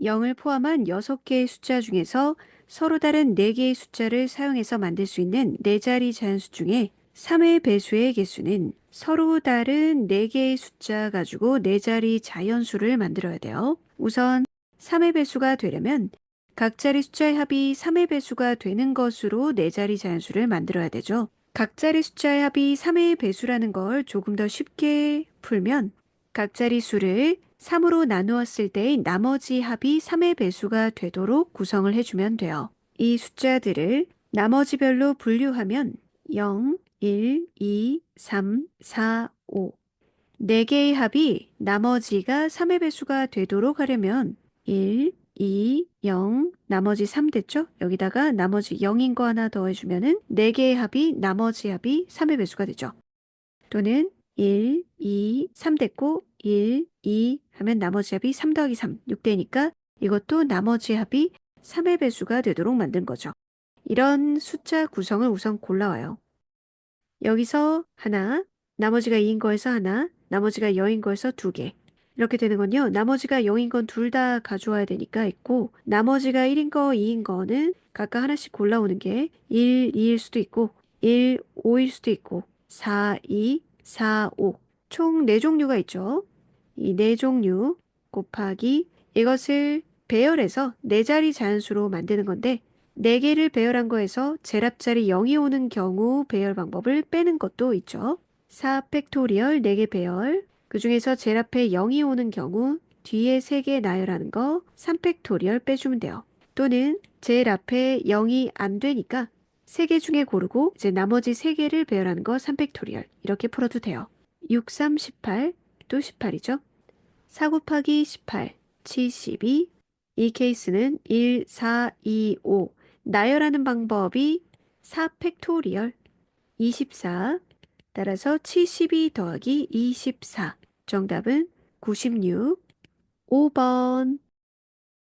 0을 포함한 6개의 숫자 중에서 서로 다른 4개의 숫자를 사용해서 만들 수 있는 4자리 자연수 중에 3의 배수의 개수는 서로 다른 4개의 숫자 가지고 4자리 자연수를 만들어야 돼요. 우선 3의 배수가 되려면 각 자리 숫자의 합이 3의 배수가 되는 것으로 4자리 자연수를 만들어야 되죠. 각 자리 숫자의 합이 3의 배수라는 걸 조금 더 쉽게 풀면 각 자리 수를 3으로 나누었을 때의 나머지 합이 3의 배수가 되도록 구성을 해주면 돼요. 이 숫자들을 나머지별로 분류하면 0, 1, 2, 3, 4, 5. 4개의 합이 나머지가 3의 배수가 되도록 하려면 1, 2, 0, 나머지 3 됐죠? 여기다가 나머지 0인 거 하나 더해주면 은 4개의 합이 나머지 합이 3의 배수가 되죠. 또는 1, 2, 3 됐고 1, 2 하면 나머지 합이 3 더하기 3, 6되니까 이것도 나머지 합이 3의 배수가 되도록 만든 거죠. 이런 숫자 구성을 우선 골라와요. 여기서 하나, 나머지가 2인 거에서 하나, 나머지가 0인 거에서 두 개. 이렇게 되는 건요. 나머지가 0인 건 둘 다 가져와야 되니까 있고, 나머지가 1인 거, 2인 거는 각각 하나씩 골라오는 게 1, 2일 수도 있고, 1, 5일 수도 있고, 4, 2, 4, 5. 총 4종류가 있죠. 이 4종류 곱하기 이것을 배열해서 4자리 자연수로 만드는 건데 4개를 배열한 거에서 제랍자리 0이 오는 경우 배열 방법을 빼는 것도 있죠. 4 팩토리얼 4개 배열 그 중에서 제랍에 0이 오는 경우 뒤에 3개 나열하는 거 3 팩토리얼 빼주면 돼요. 또는 제일 앞에 0이 안 되니까 3개 중에 고르고 이제 나머지 3개를 배열하는 거 3 팩토리얼 이렇게 풀어도 돼요. 6, 3, 18, 또 18이죠. 4 곱하기 18, 72. 이 케이스는 1, 4, 2, 5. 나열하는 방법이 4 팩토리얼 24. 따라서 72 더하기 24. 정답은 96. 5번.